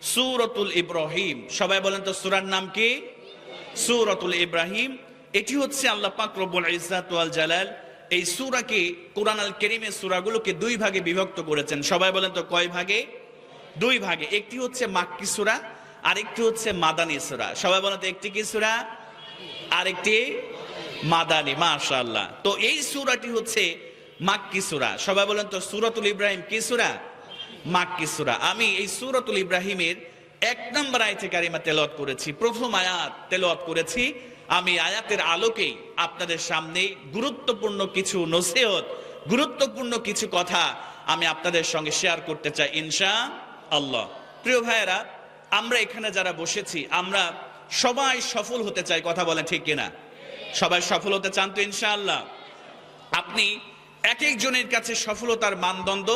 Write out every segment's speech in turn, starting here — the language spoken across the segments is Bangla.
সুরতুল ইব্রাহিম। সবাই বলেন তো সুরার নাম কি? সুরতুল ইব্রাহিম। এটি হচ্ছে আল্লাহ পাক রব্বুল জালাল এই সূরাকে, কোরআন আল কারীমের সূরাগুলোকে দুই ভাগে বিভক্ত করেছেন। সবাই বলেন তো কয় ভাগে? দুই ভাগে। একটি হচ্ছে মাক্কি সূরা, আরেকটি হচ্ছে মাদানী সুরা। সবাই বলেন তো একটি কি সূরা? আরেকটি মাদানী, মাশাআল্লাহ। তো এই সুরাটি হচ্ছে মাক্কি সূরা। সবাই বলেন তো সূরাতুল ইব্রাহিম কি সূরা? মাক্কি সূরা। আমি এই সূরাতুল ইব্রাহিমের এক নম্বর আয়াতে কারিমা তেলাওয়াত করেছি, প্রথম আয়াত তেলাওয়াত করেছি। আমি আয়াতের আলোকেই আপনাদের সামনে গুরুত্বপূর্ণ কিছু নসিহত, গুরুত্বপূর্ণ কিছু কথা আমি আপনাদের সঙ্গে শেয়ার করতে চাই ইনশা আল্লাহ প্রিয় ভাইয়েরা, আমরা এখানে যারা বসেছি, আমরা সবাই সফল হতে চাই, কথা বলেন ঠিক কিনা? সবাই সফল হতে চান তো ইনশাআল্লাহ। আপনি এক একজনের কাছে সফলতার মানদণ্ড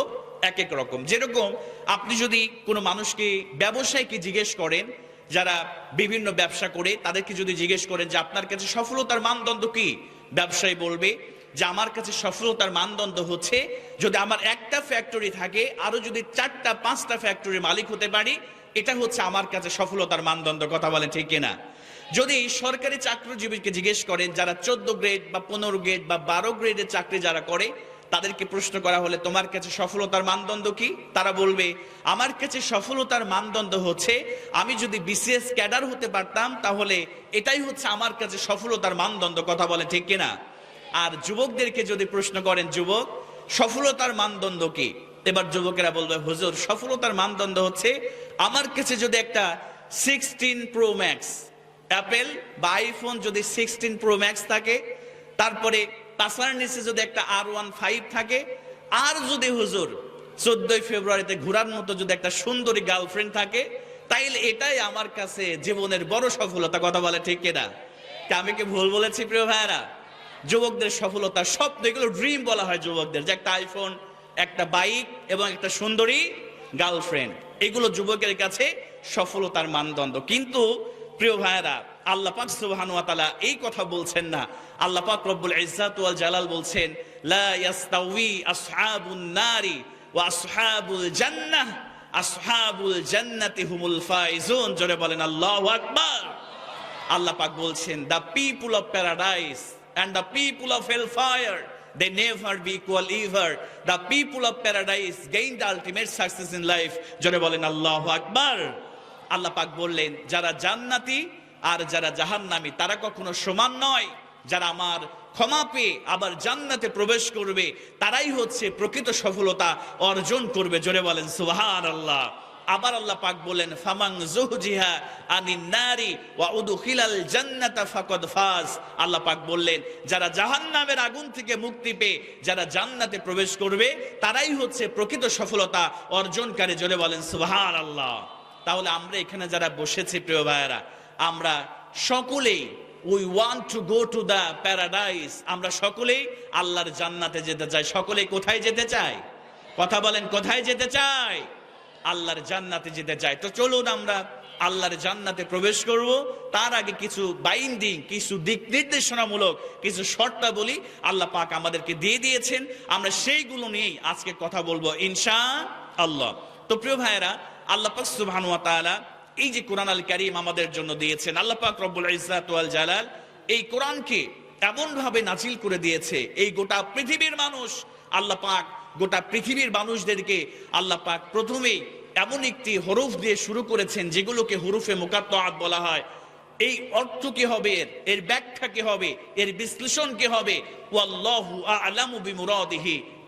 এক এক রকম। যেরকম আপনি যদি কোনো মানুষকে, ব্যবসায়ীকে জিজ্ঞেস করেন, যারা বিভিন্ন ব্যবসা করে, তাদেরকে যদি জিজ্ঞেস করেন যে, আপনার কাছে সফলতার মানদণ্ড কি? ব্যবসায়ী বলবে যে, আমার কাছে সফলতার মানদণ্ড হচ্ছে, যদি আমার একটা ফ্যাক্টরি থাকে, আরও যদি চারটা, পাঁচটা ফ্যাক্টরির মালিক হতে পারি, এটা হচ্ছে আমার কাছে সফলতার মানদণ্ড। কথা বলেন ঠিক কিনা? যদি সরকারি চাকরিজীবীকে জিজ্ঞেস করেন, যারা চোদ্দ গ্রেড বা পনেরো গ্রেড বা বারো গ্রেডের চাকরি যারা করে তাদেরকে প্রশ্ন করা হলে, তোমার কাছে সফলতার মানদণ্ড কি? তারা বলবে, আমার কাছে সফলতার মানদণ্ড হচ্ছে, আমি যদি বিসিএস ক্যাডার হতে পারতাম, তাহলে এটাই হচ্ছে আমার কাছে সফলতার মানদণ্ড। কথা বলে, ঠিক কিনা? আর যুবকদেরকে যদি প্রশ্ন করেন, যুবক, সফলতার মানদণ্ড কি? এবার যুবকেরা বলবে, হুজুর, সফলতার মানদণ্ড হচ্ছে, আমার কাছে যদি একটা সিক্সটিন প্রো ম্যাক্স, অ্যাপেল বা আইফোন যদি সিক্সটিন প্রো ম্যাক্স থাকে, তারপরে তাছাড়ার নিচে যদি একটা আর ওয়ান ফাইভ থাকে, আর যদি হুজুর চোদ্দই ফেব্রুয়ারিতে ঘোরার মতো যদি একটা সুন্দরী গার্লফ্রেন্ড থাকে, তাইলে এটাই আমার কাছে জীবনের বড় সফলতা। কথা বলে ঠিক কিনা? আমি কি ভুল বলেছি প্রিয় ভাইয়েরা? যুবকদের সফলতা স্বপ্ন, এগুলো ড্রিম বলা হয় যুবকদের। যে একটা আইফোন একটা বাইক এবং একটা সুন্দরী গার্লফ্রেন্ড এগুলো যুবকের কাছে সফলতার মানদণ্ড। কিন্তু প্রিয় ভাইয়েরা, আল্লাহ পাক সুবহানাহু তাআলা এই কথা বলছেন না। আল্লাহ পাক রব্বুল ইজ্জাত ওয়াল জালাল বলছেন, লা ইয়াস্তাউই আসহাবুন নারি ওয়া আসহাবুল জান্নাহ, আসহাবুল জান্নাতি হুমুল ফাইজুন। জোরে বলেন, আল্লাহু আকবার। আল্লাহ পাক বলছেন, the people of paradise and the people of hell fire, they never be equal ever. The people of paradise gain the ultimate success in life. জোরে বলেন, আল্লাহ আকবার। আল্লাহ পাক বললেন, যারা জান্নাতি আর যারা জাহান্নামী, তারা কখনো সমান নয়। যারা আমার ক্ষমা পেয়ে আবার জান্নাতে প্রবেশ করবে, তারাই হচ্ছে প্রকৃত সফলতা অর্জন করবে। জোরে বলেন সুবহান আল্লাহ আবার আল্লাহ পাক বলেন ফামাং জুহজিহা আনিন নারি ওয়া উদখিলাল জান্নাতা ফাকাদ ফাজ। আল্লাহ পাক বললেন, যারা জাহান্নামের আগুন থেকে মুক্তি পেয়ে যারা জান্নাতে প্রবেশ করবে, তারাই হচ্ছে প্রকৃত সফলতা অর্জনকারী। জোরে বলেন, সুবহানাল্লাহ। তাহলে আমরা এখানে যারা বসেছি, প্রিয় ভাইয়েরা, আমরা সকলেই we want to go to the paradise আমরা সকলেই আল্লাহর জান্নাতে যেতে চাই। সকলেই কোথায় যেতে চাই কথা বলেন, কোথায় যেতে চাই আল্লাহর জান্নাতে যেতে চাই তো চলুন আমরা আল্লাহর জান্নাতে প্রবেশ করব। তার আগে কিছু বাইন্ডিং কিছু দিক নির্দেশনামূলক, কিছু শর্তাবলী আল্লাহ পাক আমাদেরকে দিয়ে দিয়েছেন। আমরা সেইগুলো নিয়েই আজকে কথা বলব ইনশা আল্লাহ তো প্রিয় ভাইয়েরা আল্লাহ পাক সুবহান এই যে কোরআন আল আমাদের জন্য দিয়েছেন, আল্লাহ পাক রব্বুল জালাল এই কোরআনকে এমন ভাবে নাজিল করে দিয়েছে, এই গোটা পৃথিবীর মানুষ, আল্লাহ পাক গোটা পৃথিবীর মানুষদেরকে আল্লাহ পাক প্রথমেই এমন একটি হরফ দিয়ে শুরু করেছেন যেগুলোকে হরুফে মুকাত্তাআত বলা হয়। এই অর্থ কি হবে? এর ব্যাখ্যা কি হবে? এর বিশ্লেষণ কি হবে?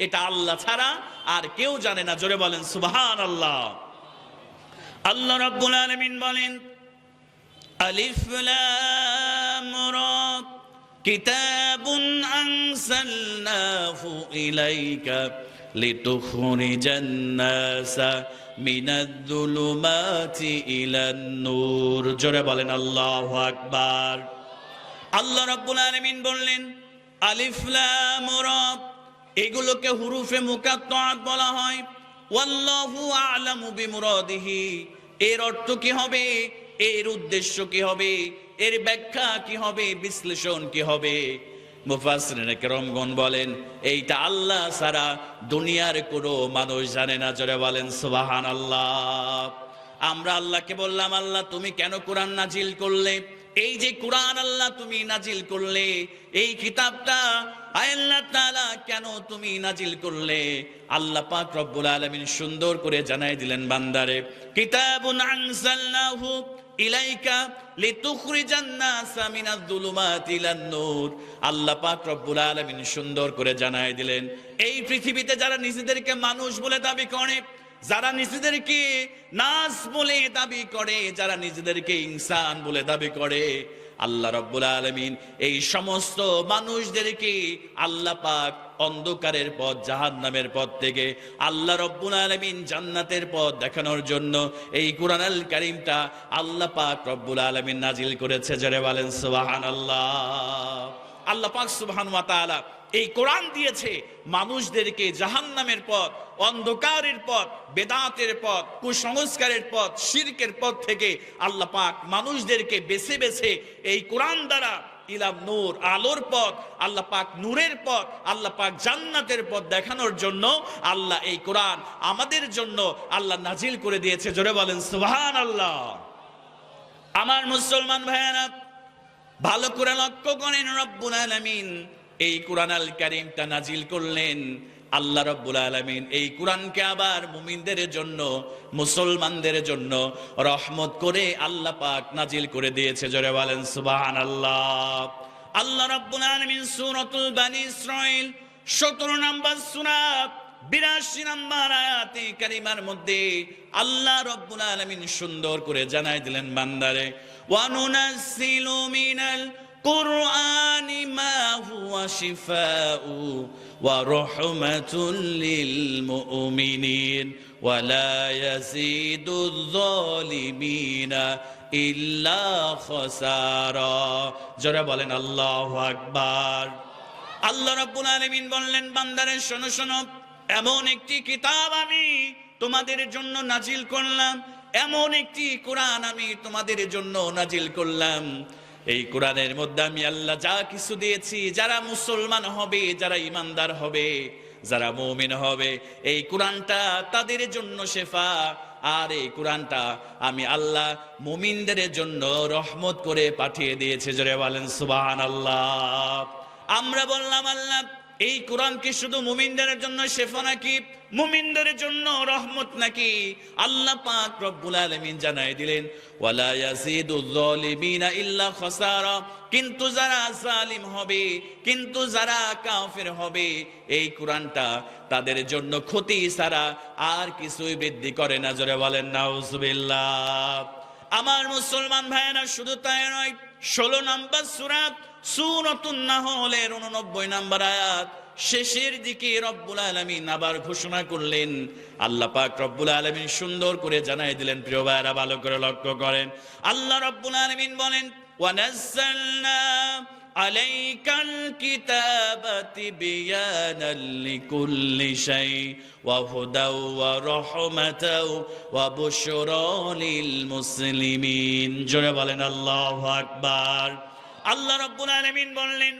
এটা আল্লাহ ছাড়া আর কেউ জানে না। জোরে বলেন, সুবহানাল্লাহ। আল্লাহ রাব্বুল আলামিন বলেন, আলিফ লাম রা কিতাবুন আনসালনাহু ইলাইকা জোরে বলেন, আল্লাহু আকবার। আল্লাহ রাব্বুল বললেন, আলিফ এগুলোকে হুরুফে মুকাত্তাআত বলা হয়। ওয়াল্লাহু আ'লামু এর অর্থ কি হবে? এর উদ্দেশ্য কি হবে? এর ব্যাখ্যা কি হবে? বিশ্লেষণ কি হবে? মুফাসসিরিন কেরমগণ বলেন, এইটা আল্লাহ ছাড়া দুনিয়ার কোনো মানুষ জানে না। জোরে বলেন, সুবহানাল্লাহ। আমরা আল্লাহকে বললাম, আল্লাহ তুমি কেন কোরআন নাজিল করলে? এই যে কোরআন আল্লাহ তুমি নাজিল করলে, এই তাআলা কেন তুমি নাজিল করলে? আল্লাহ পাক রব্বুল আলামিন সুন্দর করে জানাই দিলেন বান্দারে, কিতাবুন আনজালনাহু ইলাইকা সুন্দর করে জানাই দিলেন, এই পৃথিবীতে যারা নিজেদেরকে মানুষ বলে দাবি করে যারা নিজেদেরকে নাস বলে দাবি করে, যারা নিজেদেরকে ইনসান বলে দাবি করে, আল্লাহ রব্বুল আলমিন এই সমস্ত মানুষদেরকে আল্লাহ পাক অন্ধকারের পথ জাহান নামের পথ থেকে আল্লাহ রব্বুল আলমিন জান্নাতের পথ দেখানোর জন্য এই কোরআন আল কারিমটা আল্লাহ পাক রব্বুল আলমিন নাজিল করেছে। যারা বলেন সুবাহান আল্লাহ আল্লাহ পাক সুবহান তাআলা এই কোরআন দিয়েছে, মানুষদেরকে জাহান্নামের পথ, অন্ধকারের পথ, বেদাতের পথ, কুসংস্কারের পথ, শিরকের পথ থেকে আল্লাহ পাক মানুষদেরকে বেছে বেছে এই কোরআন দ্বারা ইলাম নূর, আলোর পথ, আল্লাহ পাক নূরের পথ, আল্লাহ পাক জান্নাতের পথ দেখানোর জন্য আল্লাহ এই কোরআন আমাদের জন্য আল্লাহ নাজিল করে দিয়েছে। জোরে বলেন সুবহান আল্লাহ আমার মুসলমান ভাইয়ারা, ভালো করে লক্ষ্য করেন রব্বুল আলামিন। এই কোরআন আল কারিমটা নাজিল করলেন আল্লাহ রব্বুল আলামিন। এই কোরআনকে আবার মুমিনদের জন্য, মুসলমানদের জন্য রহমত করে আল্লাহ পাক নাজিল করে দিয়েছে। জোরে বলেন, সুবহানাল্লাহ। আল্লাহ আল্লাহ রব্বুল আলামিন সূরাতুল বানি ইসরাইল 17 নম্বর সূরা, বিরাশি নাম্বার আয়াতে কারিমার মধ্যে আল্লাহ রব্বুল আলামিন সুন্দর করে জানাই দিলেন বান্দারে ওয়ানুনাসিলু মিনাল কুরআনি লিল মুমিনিন ওয়া লা ইয়াজিদুয যালিমিনা ইল্লা খাসারা যারা বলেন আল্লাহু আকবার। আল্লাহ রাব্বুল আলামিন বললেন, বান্দারে, শোনো শোনো, এমন একটি কিতাব আমি তোমাদের জন্য নাজিল করলাম, এমন একটি কোরআন আমি তোমাদের জন্য নাজিল করলাম। এই কোরআনের মধ্যে আমি আল্লাহ যা কিছু দিয়েছি, যারা মুসলমান হবে, যারা ইমানদার হবে, যারা মৌমিন হবে, এই কোরআনটা তাদের জন্য শেফা। আর এই কোরআনটা আমি আল্লাহ মুমিনদের জন্য রহমত করে পাঠিয়ে দিয়েছে। জোরে বলেন সুবাহ আল্লাহ আমরা বললাম, আল্লাহ এই কোরআন কি শুধু মুমিনদের জন্য শেফা নাকি? মুমিনদের জন্য রহমত নাকি? আল্লাহ পাক রব্বুল আলামিন জানাই দিলেন, ওয়ালা ইয়াজিদুয যালিমিনা ইল্লা খাসারা। কিন্তু যারা জালিম হবে, কিন্তু যারা কাফের হবে, এই কোরআনটা তাদের জন্য ক্ষতি ছাড়া আর কিছুই বৃদ্ধি করে না। জোরে বলেন, নাউজুবিল্লাহ। আমার মুসলমান ভাইয়েরা, শুধু তাই নয়, ষোলো নম্বর সুরাত সুরতুন নাহলের উননব্বই নম্বর আয়াত, শেষের দিকে রব্বুল আলমিন আবার ঘোষণা করলেন। আল্লাহ পাক রব্বুল আলমিন সুন্দর করে জানাই দিলেন, প্রিয় ভাইয়েরা, ভালো করে লক্ষ্য করেন। আল্লাহ রব্বুল আলমিন বলেন ওয়ানাজ্জালনা عليك الكتاب بيانا لكل شيء وهدى ورحمة وبشرى للمسلمين জোরে বলেন আল্লাহু আকবার আল্লাহ রাব্বুল আলামিন বললেন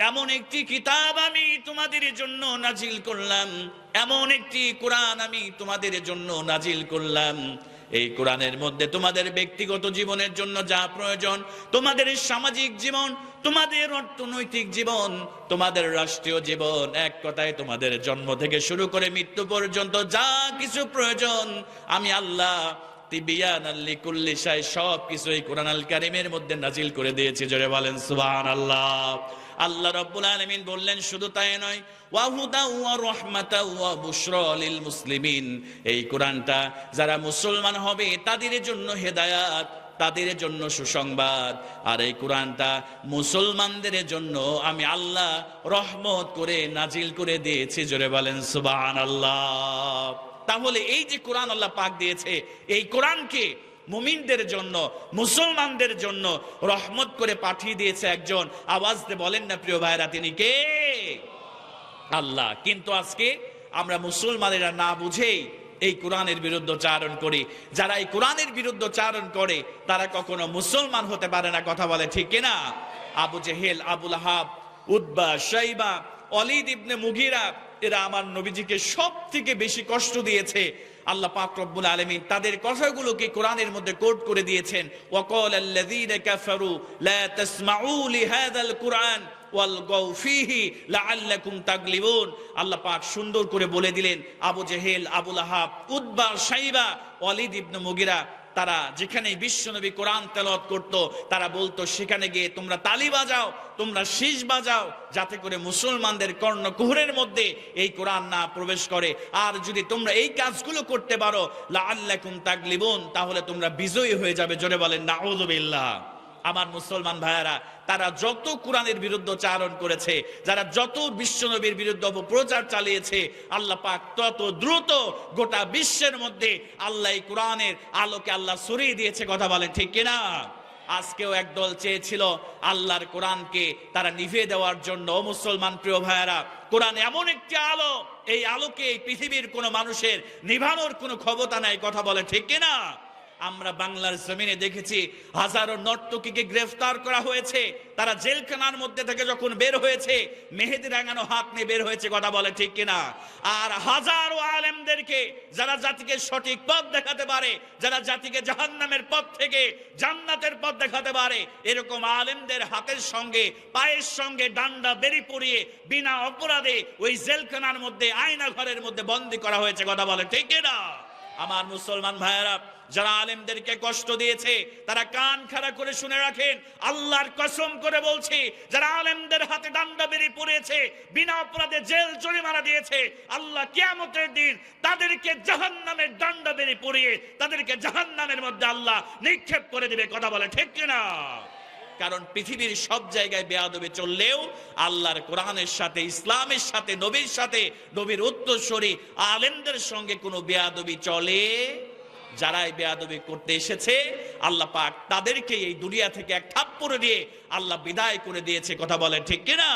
এমন একটি কিতাব আমি তোমাদের জন্য নাজিল করলাম এমন একটি কোরআন আমি তোমাদের জন্য নাজিল করলাম এই কোরআনের মধ্যে তোমাদের ব্যক্তিগত জীবনের জন্য যা প্রয়োজন, তোমাদের সামাজিক জীবন, তোমাদের অর্থনৈতিক জীবন, তোমাদের রাষ্ট্রীয় জীবন, এক কথায় তোমাদের জন্ম থেকে শুরু করে মৃত্যু পর্যন্ত যা কিছু প্রয়োজন, আমি আল্লাহ সব কিছু এই কোরআন আল কারিমের মধ্যে নাজিল করে দিয়েছি, জোরে বলেন সুবহান আল্লাহ আল্লাহ রাব্বুল আলামিন বললেন, শুধু তাই নয়, ওয়া ওয়া রাহমাতা ওয়া বুশরালিল মুসলিমিন। এই কোরআনটা যারা মুসলমান হবে, তাদের জন্য হেদায়াত, তাদের জন্য সুসংবাদ। আর এই কোরআনটা মুসলমানদের জন্য আমি আল্লাহ রহমত করে নাজিল করে দিয়েছি, জোরে বলেন সুবহান আল্লাহ তাহলে এই যে কোরআন আল্লাহ পাক দিয়েছে, এই কোরআনকে মুমিনদের জন্য, মুসলমানদের জন্য রহমত করে পাঠিয়ে দিয়েছে একজন। আওয়াজ দিয়ে বলেন না, প্রিয় ভাইরা তিনি কে? আল্লাহ। কিন্তু আজকে আমরা মুসলমানেরা না বুঝেই এই কোরআনের বিরুদ্ধচারণ করি। যারা এই কোরআনের বিরুদ্ধচারণ করে, তারা কখনো মুসলমান হতে পারে না, কথা বলে ঠিক কিনা Abu Jahl, Abu Lahab Utba Shaiba, Walid ibn Mughira এরা আমার নবীজিকে সব থেকে বেশি কষ্ট দিয়েছে। আল্লাহ পাক রব্বুল আলামিন তাদের কথাগুলোকে কোরআনের মধ্যে কোট করে দিয়েছেন। ওয়াকাল কুরআন আল্লাহ সুন্দর করে বলে দিলেন, আবু জেহেল, আবুল আহাব, উতবা, সাইবা, ওয়ালিদ ইবনে মুগিরা তারা যেখানে বিশ্বনবী কোরআন তেলত করত, তারা বলতো, সেখানে গিয়ে তোমরা তালি বাজাও, তোমরা শীষ বাজাও, যাতে করে মুসলমানদের কর্ণ কুহরের মধ্যে এই কোরআন না প্রবেশ করে। আর যদি তোমরা এই কাজগুলো করতে পারো লা লাআল্লাকুম তাগলিবুন, তাহলে তোমরা বিজয়ী হয়ে যাবে। জোরে বলেন, নাউযুবিল্লাহ। আমার মুসলমান ভাইয়ারা, তারা যত কোরআনের বিরুদ্ধে চারণ করেছে, যারা যত বিশ্বনবীর বিরুদ্ধে অপপ্রচার চালিয়েছে, আল্লাহ পাক তত দ্রুত গোটা বিশ্বের মধ্যে আল্লাহ কোরআনের আলোকে আল্লাহ সরিয়ে দিয়েছে, কথা বলে ঠিক কিনা? আজকেও একদল চেয়েছিল আল্লাহর কোরআনকে তারা নিভিয়ে দেওয়ার জন্য। মুসলমান প্রিয় ভাইয়ারা, কোরআন এমন একটি আলো, এই আলোকে এই পৃথিবীর কোনো মানুষের নিভানোর কোনো ক্ষমতা নাই, কথা বলে ঠিক কিনা? আমরা বাংলার জমিনে দেখেছি হাজারো নর্তকীকে গ্রেফতার করা হয়েছে। তারা জেলখানার মধ্যে থেকে যখন বের হয়েছে, মেহেদি রাঙানো হাত নিয়ে বের হয়েছে, কথা বলে ঠিক কিনা? আর হাজারো আলেমদেরকে যারা জাতিকে সঠিক পথ দেখাতে পারে, যারা জাতিকে জাহান্নামের পথ থেকে জান্নাতের পথ দেখাতে পারে, এরকম আলেমদের হাতের সঙ্গে, পায়ের সঙ্গে ডান্ডা বেরি পরিয়ে বিনা অপরাধে ওই জেলখানার মধ্যে আয়না ঘরের মধ্যে বন্দি করা হয়েছে, কথা বলে ঠিক কিনা? আমার মুসলমান ভাইয়েরা যারা আলেমদেরকে কষ্ট দিয়েছে, তারা কান খাড়া করে শুনে রাখেন, আল্লাহর কসম করে বলছি, যারা আলেমদের হাতে ডান্ডা বেরিয়ে পড়েছে, বিনা অপরাধে জেল জরিমানা দিয়েছে, আল্লাহ কিয়ামতের দিন তাদেরকে জাহান্নামের ডান্ডা বেরিয়ে পড়িয়ে, তাদেরকে জাহান্নামের মধ্যে আল্লাহ নিক্ষেপ করে দিবে, কথা বলে, ঠিক কিনা? কারণ পৃথিবীর সব জায়গায় বেয়াদবে চললেও আল্লাহর কোরআনের সাথে, ইসলামের সাথে, নবীর সাথে, নবীর উত্তরস্বরী আলেমদের সঙ্গে কোনো বেয়াদবি চলে যারাই বেয়াদবি করতে এসেছে, আল্লাহ পাক তাদেরকে এই দুনিয়া থেকে এক থাপ্পড় দিয়ে আল্লাহ বিদায় করে দিয়েছে। কথা বলে ঠিক কিনা?